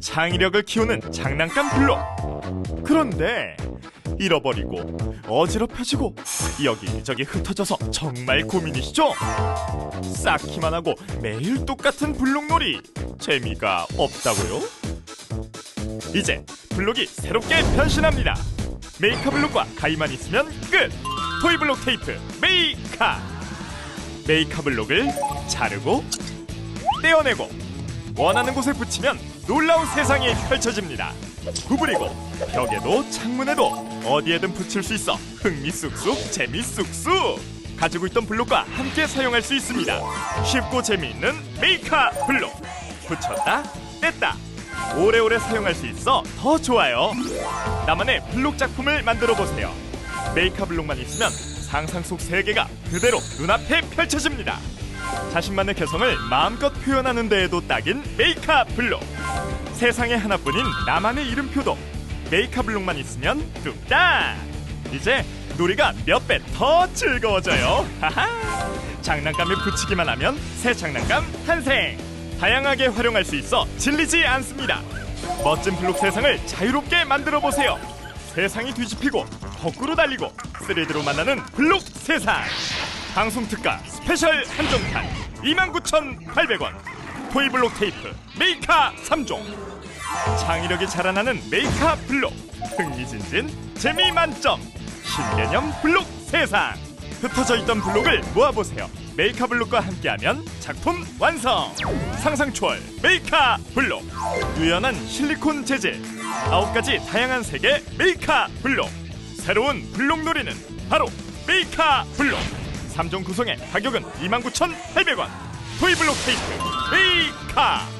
창의력을 키우는 장난감 블록. 그런데 잃어버리고 어지럽혀지고 여기저기 흩어져서 정말 고민이시죠? 쌓기만 하고 매일 똑같은 블록놀이 재미가 없다고요? 이제 블록이 새롭게 변신합니다. 메이카 블록과 가위만 있으면 끝. 토이 블록 테이프 메이카. 메이카 블록을 자르고 떼어내고 원하는 곳에 붙이면 놀라운 세상이 펼쳐집니다. 구부리고 벽에도 창문에도 어디에든 붙일 수 있어 흥미 쑥쑥 재미 쑥쑥 가지고 있던 블록과 함께 사용할 수 있습니다. 쉽고 재미있는 메이카 블록 붙였다 뗐다 오래오래 사용할 수 있어 더 좋아요. 나만의 블록 작품을 만들어 보세요. 메이카 블록만 있으면 상상 속 세계가 그대로 눈앞에 펼쳐집니다. 자신만의 개성을 마음껏 표현하는 데에도 딱인 메이카 블록. 세상에 하나뿐인 나만의 이름표도 메이카 블록만 있으면 뚝딱. 이제 놀이가 몇 배 더 즐거워져요. 하하. 장난감에 붙이기만 하면 새 장난감 탄생. 다양하게 활용할 수 있어 질리지 않습니다. 멋진 블록 세상을 자유롭게 만들어 보세요. 세상이 뒤집히고 거꾸로 달리고 3D로 만나는 블록 세상. 방송 특가 스페셜 한정판 29,800원. 토이블록 테이프 메이카 3종. 창의력이 자라나는 메이카 블록. 흥미진진 재미 만점. 신개념 블록 세상. 흩어져 있던 블록을 모아보세요. 메이카 블록과 함께하면 작품 완성. 상상 초월 메이카 블록. 유연한 실리콘 재질. 아홉 가지 다양한 색의 메이카 블록. 새로운 블록 놀이는 바로 메이카 블록. 3종 구성의 가격은 29,800원. 토이블록 테이프 메이카.